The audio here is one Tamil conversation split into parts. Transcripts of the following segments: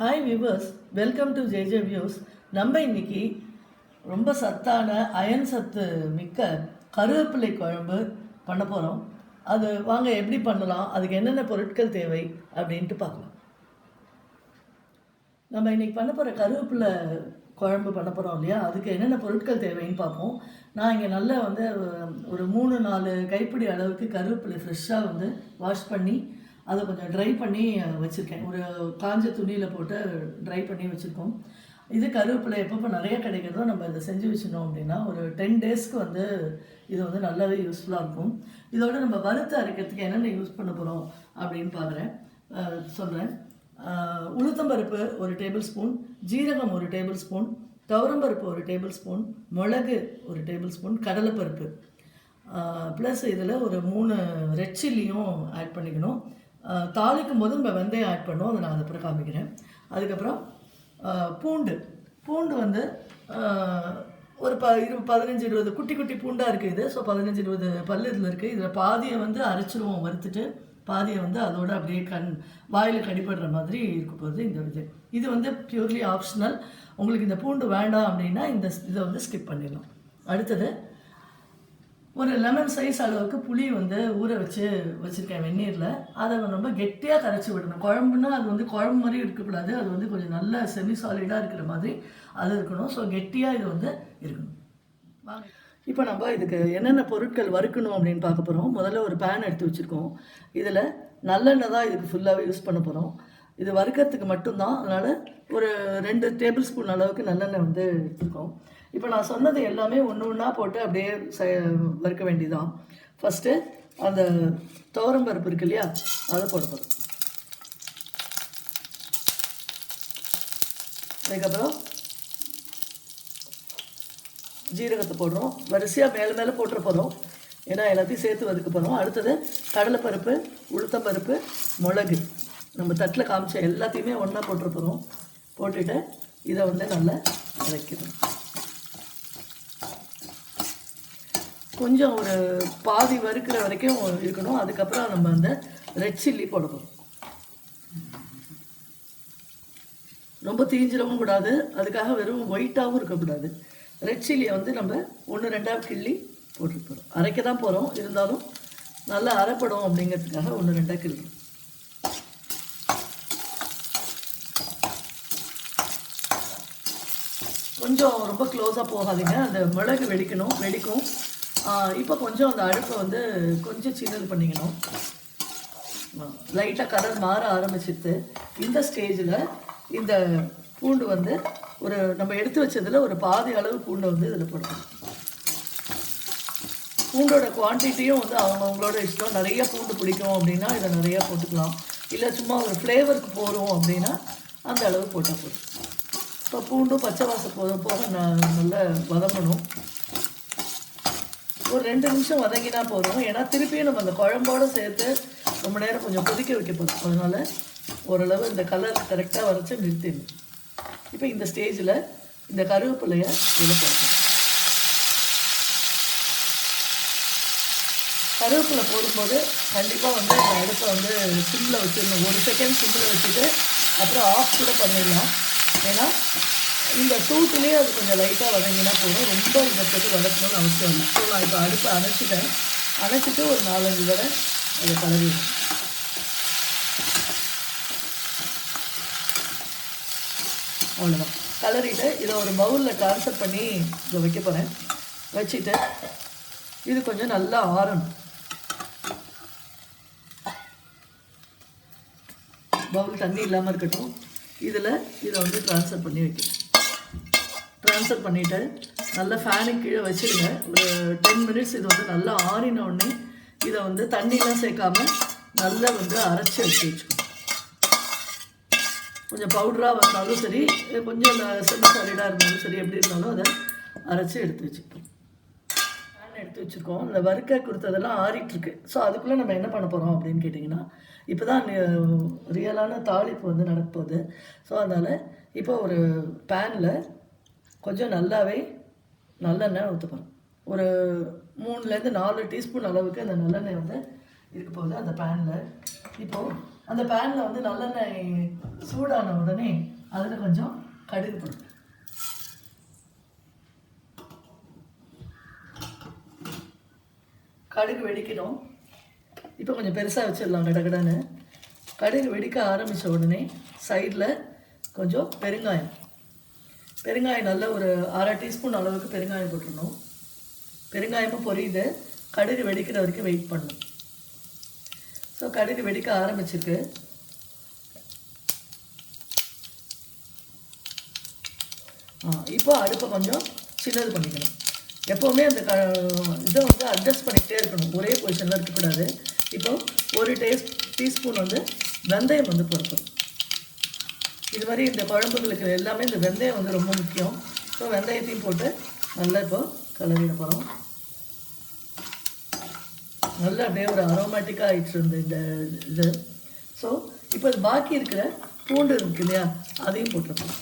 Hi viewers welcome to JJ views நம்ம இன்னைக்கு ரொம்ப சத்தான அயன் சத்து மிக்க கருவேப்பிலை குழம்பு பண்ண போகிறோம் அது வாங்க எப்படி பண்ணலாம்? அதுக்கு என்னென்ன பொருட்கள் தேவை அப்படின்ட்டு பார்க்கலாம். நம்ம இன்னைக்கு பண்ண போகிற கருவேப்பிலை குழம்பு பண்ண போகிறோம் இல்லையா? அதுக்கு என்னென்ன பொருட்கள் தேவைன்னு பார்ப்போம். நான் இங்கே நல்லா வந்து ஒரு மூணு நாலு கைப்பிடி அளவுக்கு கருவேப்பிலை ஃப்ரெஷ்ஷாக வந்து வாஷ் பண்ணி அதை கொஞ்சம் ட்ரை பண்ணி வச்சுருக்கேன். ஒரு காஞ்ச துணியில் போட்டு ட்ரை பண்ணி வச்சுருக்கோம். இது கருவேப்பிலை எப்பப்போ நிறைய கிடைக்கிறதோ நம்ம இதை செஞ்சு வச்சிருந்தோம் அப்படின்னா ஒரு டென் டேஸ்க்கு வந்து இது வந்து நல்லாவே யூஸ்ஃபுல்லாக இருக்கும். இதோட நம்ம வறுத்து அரைக்கிறதுக்கு என்னென்ன யூஸ் பண்ண போகிறோம் அப்படின்னு பார்க்குறேன் சொல்கிறேன் உளுத்தம்பருப்பு ஒரு டேபிள் ஸ்பூன் ஜீரகம் ஒரு டேபிள் ஸ்பூன் துவரம்பருப்பு ஒரு டேபிள் ஸ்பூன் மிளகு ஒரு டேபிள் ஸ்பூன் கடலைப்பருப்பு ப்ளஸ் இதில் ஒரு மூணு ரெட் சில்லியும் ஆட் பண்ணிக்கணும். தாளிக்கும் போது நம்ம வெந்தயம் ஆட் பண்ணுவோம். அதை நான் அதை அப்புறம் காமிக்கிறேன். அதுக்கப்புறம் பூண்டு. பூண்டு வந்து ஒரு ப இரு பதினஞ்சு இருபது குட்டி குட்டி பூண்டாக இருக்குது இது. ஸோ பதினஞ்சு இருபது பல்லு இதில் இருக்குது இதில் பாதியை வந்து அரைச்சிருவோம் வறுத்துட்டு. பாதியை வந்து அதோட அப்படியே கண் வாயில் கடிபடுற மாதிரி இருக்க போகுது இந்த இது. இது வந்து பியூர்லி ஆப்ஷனல் உங்களுக்கு இந்த பூண்டு வேண்டாம் அப்படின்னா இந்த இதை வந்து ஸ்கிப் பண்ணிடலாம். அடுத்தது ஒரு லெமன் சைஸ் அளவுக்கு புளி வந்து ஊற வச்சு வச்சுருக்கேன் வெந்நீரில். அதை ரொம்ப கெட்டியாக கரைச்சி விடணும். குழம்புனா அது வந்து குழம்பு மாதிரி இருக்கக்கூடாது. அது வந்து கொஞ்சம் நல்ல செமி சாலிடாக இருக்கிற மாதிரி அது இருக்கணும். ஸோ கெட்டியாக இது வந்து இருக்கணும். வாங்க. இப்போ நம்ம இதுக்கு என்னென்ன பொருட்கள் வறுக்கணும் அப்படின்னு பார்க்க போகிறோம் முதல்ல ஒரு பேன் எடுத்து வச்சுருக்கோம். இதில் நல்லெண்ணெய் தான் இதுக்கு ஃபுல்லாகவே யூஸ் பண்ண போகிறோம் இது வறுக்கிறதுக்கு மட்டும்தான். அதனால் ஒரு ரெண்டு டேபிள் ஸ்பூன் அளவுக்கு நல்லெண்ணெய் வந்து எடுத்துருக்கோம். இப்போ நான் சொன்னது எல்லாமே ஒன்று ஒன்றா போட்டு அப்படியே ச வறுக்க வேண்டியதான் ஃபஸ்ட்டு அந்த துவரம்பருப்பு இருக்கு இல்லையா? அதை போட போகிறோம் அதுக்கப்புறம் ஜீரகத்தை போடுறோம். வரிசையாக மேலே மேலே போட்டுற போகிறோம் ஏன்னா எல்லாத்தையும் சேர்த்து வதக்க போகிறோம் அடுத்தது கடலைப்பருப்பு உளுத்தம்பருப்பு மிளகு. நம்ம தட்டில் காமிச்ச எல்லாத்தையுமே ஒன்றா போட்டுற போகிறோம் போட்டுட்டு இதை வந்து நல்லா வதக்கணும் கொஞ்சம் ஒரு பாதி வறுக்கிற வரைக்கும் இருக்கணும். அதுக்கப்புறம் நம்ம அந்த ரெட் சில்லி போட போகிறோம் ரொம்ப தீஞ்சிடவும் கூடாது. அதுக்காக வெறும் ஒயிட்டாகவும் இருக்கக்கூடாது. ரெட் சில்லியை வந்து நம்ம ஒன்று ரெண்டாக கிள்ளி போட்டுட்டு போகிறோம் அரைக்க தான் போகிறோம் இருந்தாலும் நல்லா அரைப்படும் அப்படிங்கிறதுக்காக ஒன்று ரெண்டாக கிள்ளி. கொஞ்சம் ரொம்ப க்ளோஸாக போகாதீங்க. அந்த மிளகு வெடிக்கணும் வெடிக்கும். இப்போ கொஞ்சம் அந்த அடுப்பை வந்து கொஞ்சம் சின்னது பண்ணிக்கணும். லைட்டாக கலர் மாற ஆரம்பிச்சிட்டு இந்த ஸ்டேஜில் இந்த பூண்டு வந்து ஒரு நம்ம எடுத்து வச்சதில் ஒரு பாதி அளவு பூண்டை வந்து இதில் போடணும். பூண்டோட குவான்டிட்டியும் வந்து அவங்கவுங்களோட இஷ்டம். நிறைய பூண்டு பிடிக்கும் அப்படின்னா இதை நிறையா போட்டுக்கலாம். இல்லை சும்மா ஒரு ஃப்ளேவருக்கு போகிறோம் அப்படின்னா அந்த அளவு போட்டால் போதும். இப்போ பூண்டும் பச்சை வாசம் போக போக நான் நல்லா வதங்கணும். ஒரு ரெண்டு நிமிஷம் வதங்கினா போதும். ஏன்னா திருப்பியும் நம்ம அந்த குழம்போட சேர்த்து ரொம்ப நேரம் கொஞ்சம் கொதிக்க வைக்க போதும். அதனால ஓரளவு இந்த கலர் கரெக்டாக வரைச்சி நிறுத்திடணும். இப்போ இந்த ஸ்டேஜில் இந்த கருவேப்பிலையை இதில் போடணும். கருவேப்பிலை போடும்போது கண்டிப்பாக வந்து அந்த அடுப்பை வந்து சிம்மில் வச்சிடணும். ஒரு செகண்ட் சிம்மில் வச்சுட்டு அப்புறம் ஆஃப் கூட பண்ணிடலாம். ஏன்னா இந்த சூட்டுலேயே அது கொஞ்சம் லைட்டாக வதங்கினா போதும். ரொம்ப இதை போட்டு வதக்கணும்னு அவசியம் இல்லை. ஸோ நான் இப்போ அடுப்பை அணைச்சிட்டேன். அணைச்சிட்டு ஒரு நாலஞ்சு தடவை அதை கலரிடுவேன் அவ்வளோதான் கலரிட்டு இதை ஒரு பவுலில் ட்ரான்ஸ்ஃபர் பண்ணி இதை வைக்க போகிறேன் வச்சுட்டு இது கொஞ்சம் நல்லா ஆறணும். பவுல் தண்ணி இல்லாமல் இருக்கட்டும். இதில் இதை வந்து ட்ரான்ஸ்ஃபர் பண்ணி வைக்கணும். ட்ரான்ஸ்ஃபர் பண்ணிவிட்டு நல்லா ஃபேனுக்கு கீழே வச்சுருங்க ஒரு டென் மினிட்ஸ் இது வந்து நல்லா ஆறின உடனே இதை வந்து தண்ணிலாம் சேர்க்காம நல்லா வந்து அரைச்சி வச்சு வச்சுக்கணும். கொஞ்சம் பவுடராக வந்தாலும் சரி கொஞ்சம் செமி சாலிடாக இருந்தாலும் சரி எப்படி இருந்தாலும் அதை அரைச்சி எடுத்து வச்சுக்கணும். பேன் எடுத்து வச்சுருக்கோம். இந்த வறுக்க கொடுத்ததெல்லாம் ஆறிட்டுருக்கு. ஸோ அதுக்குள்ளே நம்ம என்ன பண்ண போகிறோம் அப்படின்னு கேட்டிங்கன்னா இப்போ தான் ரியலான தாளிப்பு வந்து நடப்போகுது ஸோ அதனால் இப்போ ஒரு பேனில் கொஞ்சம் நல்லாவே நல்லெண்ணெய் ஊற்றுப்போம் ஒரு மூணுலேருந்து நாலு டீஸ்பூன் அளவுக்கு அந்த நல்லெண்ணெய் வந்து இருக்க போகுது. அந்த பேனில் இப்போது அந்த பேனில் வந்து நல்லெண்ணெய் சூடான உடனே அதில் கொஞ்சம் கடுகு போடும் கடுகு வெடிக்கணும். இப்போ கொஞ்சம் பெருசாக வச்சிடலாம் கடகடன்னு கடுகு வெடிக்க ஆரம்பித்த உடனே சைடில் கொஞ்சம் பெருங்காயம். பெருங்காயம் நல்ல ஒரு அரை டீஸ்பூன் அளவுக்கு பெருங்காயம் போட்டுடணும். பெருங்காயமும் பொரியுது. கடுகு வெடிக்கிற வரைக்கும் வெயிட் பண்ணணும். ஸோ கடுகு வெடிக்க ஆரம்பிச்சிருக்கு. ஆ, இப்போ அடுப்பை கொஞ்சம் சின்னது பண்ணிக்கணும். எப்போவுமே அந்த க இதை வந்து அட்ஜஸ்ட் பண்ணிக்கிட்டே இருக்கணும். ஒரே பொசிஷனில் இருக்கக்கூடாது. இப்போ ஒரு டேஸ்ட் டீஸ்பூன் வந்து வெந்தயம் வந்து பொறுக்கும் இது மாதிரி இந்த குழம்புகளுக்கு எல்லாமே இந்த வெந்தயம் வந்து ரொம்ப முக்கியம். ஸோ வெந்தயத்தையும் போட்டு நல்லா இப்போ கலரிட போகிறோம் நல்லா அப்படியே ஒரு அரோமேட்டிக்காக ஆயிடுச்சு இந்த இது. ஸோ இப்போ இது பாக்கி இருக்கிற பூண்டு இருக்கு இல்லையா? அதையும் போட்டுருக்கோம்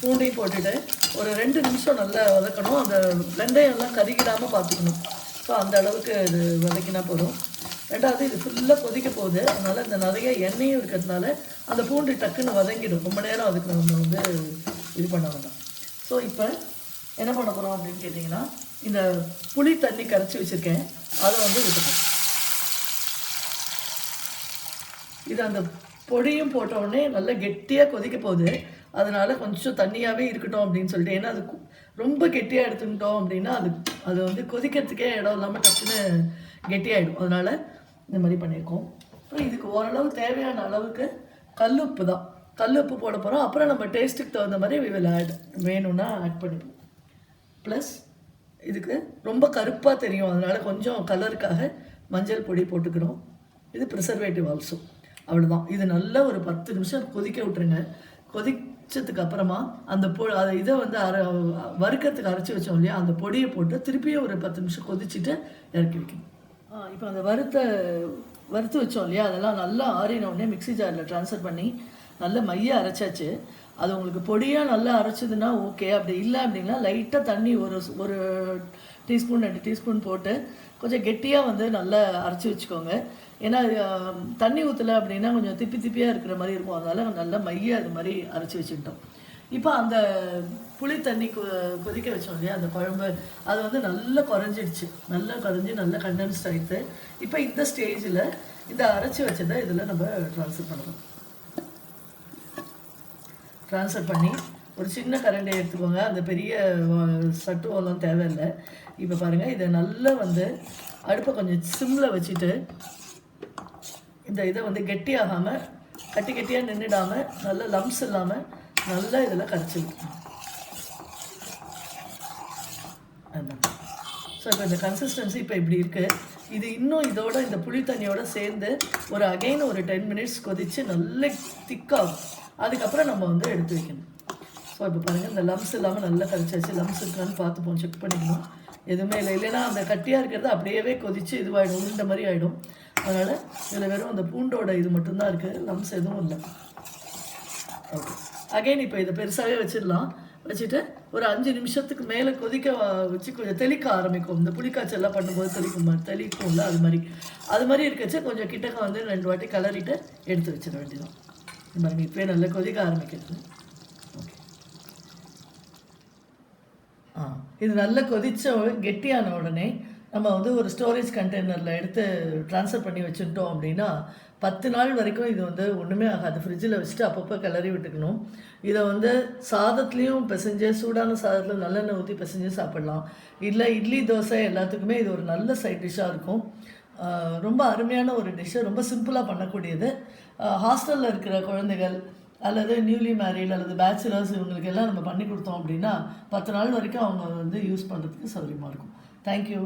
பூண்டையும் போட்டுட்டு ஒரு ரெண்டு நிமிஷம் நல்லா வதக்கணும். அந்த வெந்தயம் எல்லாம் கருகிடாமல் பார்த்துக்கணும். ஸோ அந்த அளவுக்கு இது வதக்கினா போதும். ரெண்டாவது இது ஃபுல்லாக கொதிக்க போகுது. அதனால் இந்த நிறைய எண்ணெயும் இருக்கிறதுனால அந்த பூண்டு டக்குன்னு வதங்கிடும். ரொம்ப நேரம் அதுக்கு நம்ம வந்து இது பண்ண வேண்டாம். ஸோ இப்போ என்ன பண்ண போகிறோம் அப்படின்னு கேட்டிங்கன்னா இந்த புளி தண்ணி கரைச்சி வச்சுருக்கேன். அதை வந்து விட்டுக்கணும் இது அந்த பொடியும் போட்ட உடனே நல்லா கெட்டியாக கொதிக்க போகுது. அதனால் கொஞ்சம் தண்ணியாகவே இருக்கட்டும் அப்படின்னு சொல்லிட்டு. ஏன்னா அது ரொம்ப கெட்டியாக எடுத்துக்கிட்டோம் அப்படின்னா அது அது வந்து கொதிக்கிறதுக்கே இடம் இல்லாமல் டக்குன்னு கெட்டியாகிடும் அதனால் இந்த மாதிரி பண்ணியிருக்கோம். அப்புறம் இதுக்கு ஓரளவு தேவையான அளவுக்கு கல்லுப்பு தான். கல்லுப்பு போட போகிறோம் அப்புறம் நம்ம டேஸ்ட்டுக்கு தகுந்த மாதிரி விவில ஆட் வேணும்னா ஆட் பண்ணிப்போம். ப்ளஸ் இதுக்கு ரொம்ப கருப்பாக தெரியும். அதனால் கொஞ்சம் கலருக்காக மஞ்சள் பொடி போட்டுக்கிறோம். இது ப்ரிசர்வேட்டிவ் ஆல்சோ அவ்வளோதான் இது நல்ல ஒரு பத்து நிமிஷம் கொதிக்க விட்டுருங்க. கொதிச்சதுக்கு அப்புறமா அந்த பொ அதை இதை வந்து அரை வறுக்கிறதுக்கு அரைச்சி வச்சோம் இல்லையா? அந்த பொடியை போட்டு திருப்பியும் ஒரு பத்து நிமிஷம் கொதிச்சுட்டு இறக்கி வைக்கணும். இப்போ அந்த வறுத்த வறுத்து வச்சோம் இல்லையா? அதெல்லாம் நல்லா ஆறின உடனே மிக்ஸி ஜாரில் ட்ரான்ஸ்ஃபர் பண்ணி நல்ல மைய அரைச்சாச்சு. அது உங்களுக்கு பொடியாக நல்லா அரைச்சதுன்னா ஓகே அப்படி இல்லை அப்படின்னா லைட்டாக தண்ணி ஒரு ஒரு டீஸ்பூன் ரெண்டு டீஸ்பூன் போட்டு கொஞ்சம் கெட்டியாக வந்து நல்லா அரைச்சி வச்சுக்கோங்க. ஏன்னா தண்ணி ஊற்றலை அப்படின்னா கொஞ்சம் திப்பி திப்பியாக இருக்கிற மாதிரி இருக்கும். அதனால் நல்லா மைய அது மாதிரி அரைச்சி வச்சுக்கிட்டோம். இப்போ அந்த புளி தண்ணி கொ கொதிக்க வச்சோம் இல்லையா அந்த குழம்பு அது வந்து நல்லா குறைஞ்சிடுச்சு. நல்லா குறைஞ்சி நல்லா கண்டென்ஸ்ட் ஆகிட்டு இப்போ இந்த ஸ்டேஜில் இந்த அரைச்சி வச்சதை இதில் நம்ம ட்ரான்ஸ்ஃபர் பண்ணணும். ட்ரான்ஸ்ஃபர் பண்ணி ஒரு சின்ன கரண்டை எடுத்துக்கோங்க. அந்த பெரிய சட்டு சட்டுவெல்லாம் தேவையில்லை. இப்போ பாருங்கள் இதை நல்லா வந்து அடுப்பை கொஞ்சம் சிம்மில் வச்சுட்டு இந்த இதை வந்து கெட்டியாகாமல் கட்டி கெட்டியாக நின்றுடாமல் நல்ல லம்ஸ் இல்லாமல் நல்லா இதில் கரைச்சிடும் ஸோ இப்போ இந்த கன்சிஸ்டன்சி இப்போ இப்படி இருக்குது இது இன்னும் இதோட இந்த புளி தண்ணியோட சேர்ந்து ஒரு அகைன் ஒரு டென் மினிட்ஸ் கொதித்து நல்ல திக்காகும் அதுக்கப்புறம் நம்ம வந்து எடுத்து வைக்கணும். ஸோ இப்போ பாருங்கள் இந்த லம்ஸ் இல்லாமல் நல்லா கரைச்சாச்சு. லம்ஸ் இருக்கான்னு பார்த்துப்போம் செக் பண்ணிக்கணும். எதுவுமே இல்லை. இல்லைன்னா அந்த கட்டியாக இருக்கிறது அப்படியே கொதித்து இதுவாகிடும் உருண்ட மாதிரி ஆகிடும் அதனால் இதில் வெறும் அந்த பூண்டோட இது மட்டும்தான் இருக்குது லம்ஸ் எதுவும் இல்லை. ஓகே அகைன் இப்போ இதை பெருசாகவே வச்சிடலாம். வச்சுட்டு ஒரு அஞ்சு நிமிஷத்துக்கு மேலே கொதிக்க வச்சு கொஞ்சம் தெளிக்க ஆரம்பிக்கும். இந்த புளிக்காய்ச்செல்லாம் பண்ணும்போது தெளிக்கும்? மாதிரி தெளிக்கும்ல அது மாதிரி. அது மாதிரி இருக்கச்சு கொஞ்சம் கிட்டக்க வந்து ரெண்டு வாட்டி கலரிட்டு எடுத்து வச்சிட வேண்டியதான் இந்த மாதிரி இப்போயே நல்லா கொதிக்க ஆரம்பிக்கிறது. ஓகே. ஆ இது நல்லா கொதித்த கெட்டியான உடனே நம்ம வந்து ஒரு ஸ்டோரேஜ் கண்டெய்னரில் எடுத்து ட்ரான்ஸ்ஃபர் பண்ணி வச்சுட்டோம் அப்படின்னா பத்து நாள் வரைக்கும் இது வந்து ஒன்றுமே ஆகாது. ஃப்ரிட்ஜில் வச்சுட்டு அப்பப்போ கிளறி விட்டுக்கணும். இதை வந்து சாதத்துலேயும் பிசைஞ்சு சூடான சாதத்தில் நல்லெண்ணெய் ஊற்றி பிசைஞ்சு சாப்பிட்லாம். இல்லை இட்லி தோசை எல்லாத்துக்குமே இது ஒரு நல்ல சைட் டிஷ்ஷாக இருக்கும். ரொம்ப அருமையான ஒரு டிஷ்ஷு ரொம்ப சிம்பிளாக பண்ணக்கூடியது. ஹாஸ்டலில் இருக்கிற குழந்தைகள் அல்லது நியூலி மேரீட் அல்லது பேச்சுலர்ஸ் இவங்களுக்கு எல்லாம் நம்ம பண்ணி கொடுத்தோம் அப்படின்னா பத்து நாள் வரைக்கும் அவங்க வந்து யூஸ் பண்ணுறதுக்கு சௌகரியமாக இருக்கும். தேங்க்யூ